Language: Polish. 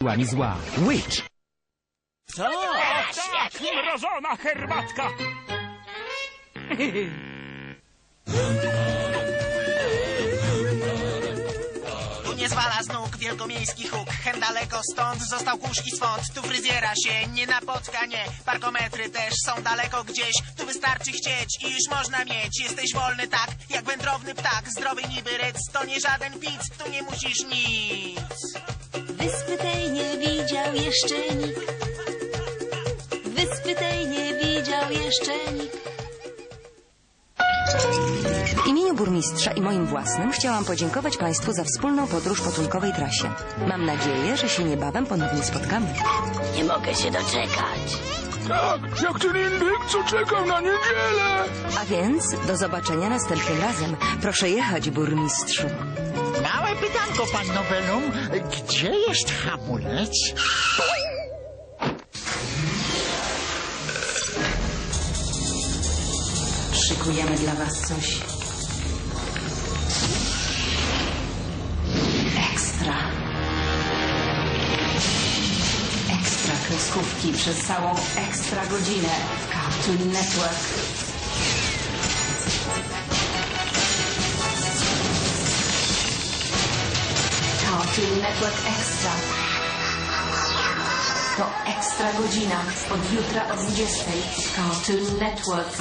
Łami zła. Witch. Tak, mrożona herbatka! Tu nie zwala z nóg wielkomiejski huk. Hen daleko stąd został kurz i swąd. Tu fryzjera się nie napotka, nie. Parkometry też są daleko gdzieś. Tu wystarczy chcieć i już można mieć. Jesteś wolny tak, jak wędrowny ptak. Zdrowy niby ryc, to nie żaden pic. Tu nie musisz nic. Wyspy nikt. Wyspy tej nie widział jeszcze nikt. W imieniu burmistrza i moim własnym chciałam podziękować Państwu za wspólną podróż po Tunkowej trasie. Mam nadzieję, że się niebawem ponownie spotkamy. Nie mogę się doczekać. Tak, jak ten indyk, co czekał na niedzielę! A więc do zobaczenia następnym razem. Proszę jechać, burmistrzu. Pytanko, pan Nobelum. Gdzie jest hamulec? Szykujemy dla Was coś ekstra. Ekstra kreskówki przez całą ekstra godzinę w Cartoon Network. Cartoon Network Extra. To ekstra godzina od jutra o 20. Cartoon Network.